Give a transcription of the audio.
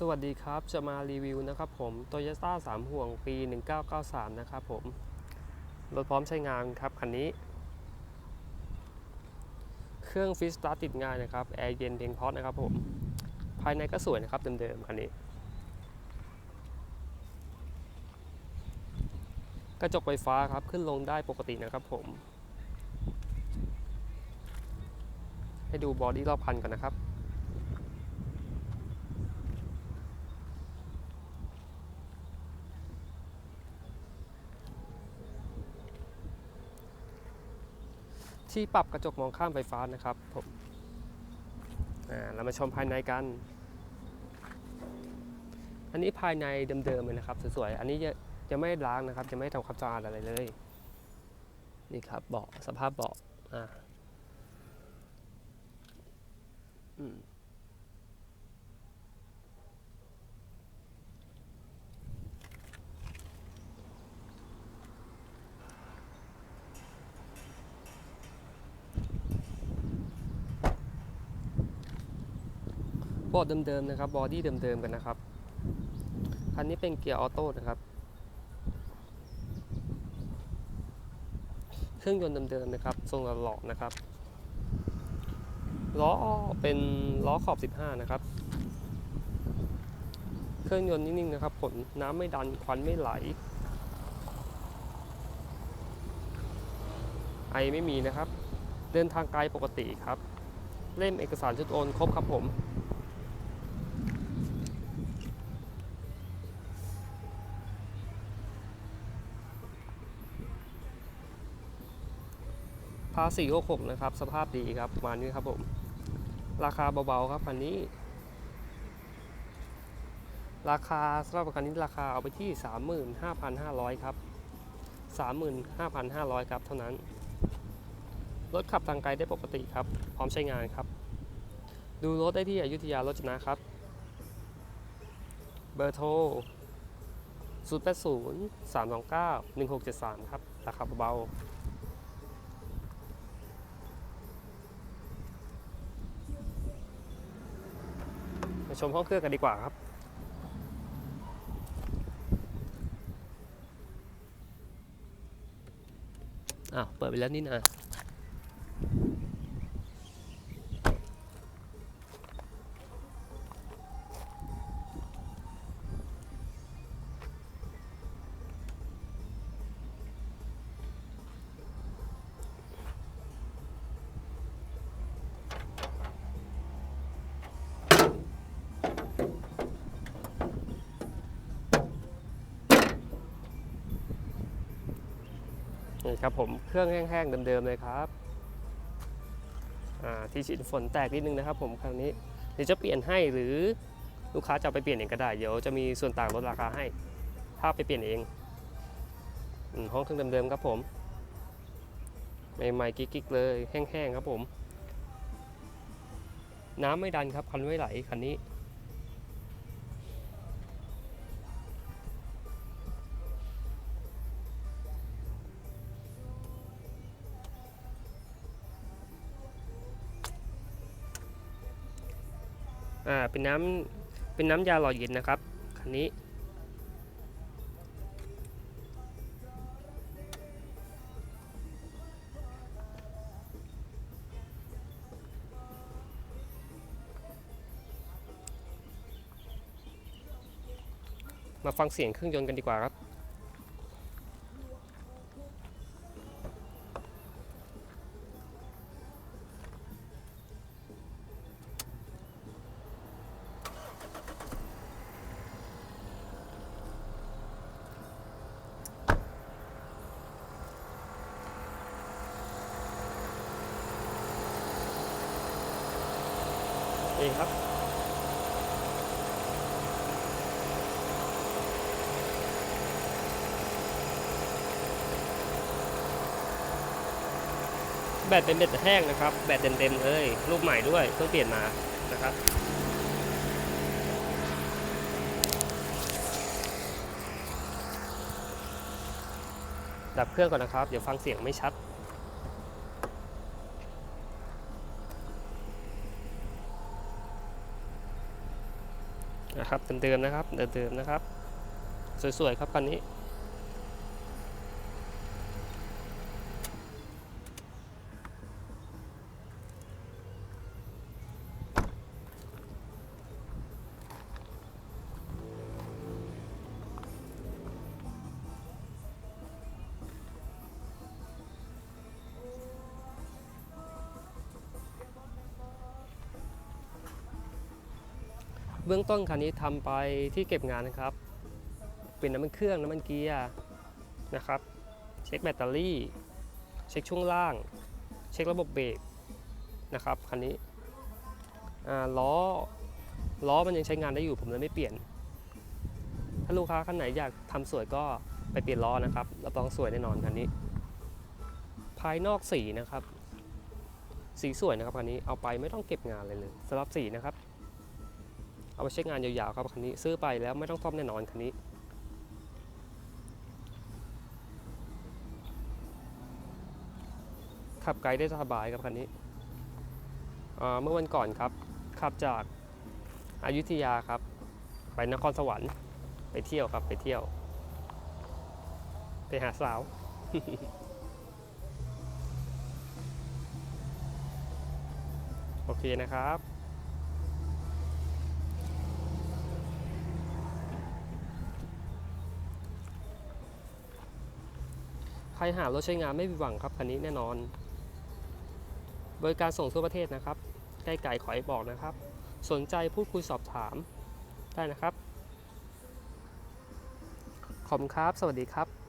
สวัสดีครับ จะมารีวิวนะครับผม Toyota 3 ห่วงปี 1993 นะครับผม รถพร้อมใช้งานครับ คันนี้ เครื่องฟิสตาร์ติดงายนะครับ แอร์เย็นเพลงพราะนะครับผม ภายในก็สวยนะครับเดิมๆ คันนี้ กระจกไฟฟ้าครับ ขึ้นลงได้ปกตินะครับผม ให้ดูบอดี้รอบคันก่อนนะครับ ที่ปรับกระจกมองข้ามไฟฟ้านะครับผมเรามาชมภายในกัน อันนี้ภายในเดิมๆเลยนะครับสวยๆ อันนี้จะจะไม่ล้างนะครับ จะไม่ทำความสะอาดอะไรเลย นี่ครับเบาะสภาพเบาะอ่าอืม บาะเดิมๆนะครับบอดี้เดิมๆกันนะครับคันนี้เป็นเกียร์ออโต้นะครับ เครื่องยนต์เดิมๆนะครับ ทรงหล่อๆนะครับล้อเป็นล้อขอบ 15 นะครับ เครื่องยนต์นิ่งๆนะครับผลน้ำไม่ดันควันไม่ไหล ไอไม่มีนะครับ เดินทางไกลปกติครับ เล่มเอกสารชุดโอนครบครับผม ภาษี66 นะครับ สภาพดีครับประมาณนี้ครับผม ราคาเบาๆครับคันนี้ ราคาสำหรับคันนี้ราคาเอาไปที่ 35,500 ครับ 35,500 ครับเท่านั้น รถขับทางไกลได้ปกติครับ พร้อมใช้งานครับ ดูรถได้ที่อยุธยารถจนะครับ เบอร์โทร 080 329 1673 ครับ ราคาเบาๆ ชมห้องเครื่องกันดีกว่าครับ อ้าว เปิดไปแล้วนี่นะ ครับผมเครื่องแห้งๆเดิมๆเลยครับที่ฉีดฝนแตกนิดนึงนะครับ ผมครั้งนี้เดี๋ยวจะเปลี่ยนให้หรือลูกค้าจะเอาไปเปลี่ยนเองก็ได้เดี๋ยวจะมีส่วนต่างลดราคาให้ ถ้าไปเปลี่ยนเองอห้องเครื่องเดิมๆครับผมใหม่ๆกิ๊กๆเลยแห้งๆครับผม น้ำไม่ดันครับคันไม่ไหลคันนี้ อ่าเป็นน้ำเป็นน้ำยาหล่อเย็นนะครับคันนี้มาฟังเสียงเครื่องยนต์กันดีกว่าครับ นี่ครับแบตเป็นแบตแห้งนะครับ แบตเต็มๆเลยลูกใหม่ด้วยเพิ่งเปลี่ยนมานะครับ ดับเครื่องก่อนนะครับ เดี๋ยวฟังเสียงไม่ชัด นะครับเดิมๆนะครับเดิมๆนะครับ สวยๆครับคันนี้ เบื้องต้นคันนี้ทำไปที่เก็บงานนะครับ เป็นน้ำมันเครื่องน้ำมันเกียร์นะครับ เช็คแบตเตอรี่ เช็คช่วงล่าง เช็คระบบเบรกนะครับคันนี้ล้อล้อมันยังใช้งานได้อยู่ผมเลยไม่เปลี่ยน ถ้าลูกค้าคันไหนอยากทำสวยก็ไปเปลี่ยนล้อนะครับรับรองสวยแน่นอนคันนี้ ภายนอกสีนะครับ สีสวยนะครับคันนี้เอาไปไม่ต้องเก็บงานเลยเลยสำหรับสีนะครับ เอาไปใช้งานยาวๆครับคันนี้ซื้อไปแล้วไม่ต้องซ่อมแน่นอนคันนี้ ขับไกลได้สบายครับคันนี้เมื่อวันก่อนครับ ขับจากอายุทยาครับ ไปนครสวรรค์ไปเที่ยวครับไปเที่ยว ไปหาสาวโอเคนะครับ ใครหารถใช้งานไม่ผิดหวังครับคันนี้แน่นอน บริการส่งทั่วประเทศนะครับ ใกล้ไก่ขอให้บอกนะครับ สนใจพูดคุยสอบถามได้นะครับ ขอบคุณครับ สวัสดีครับ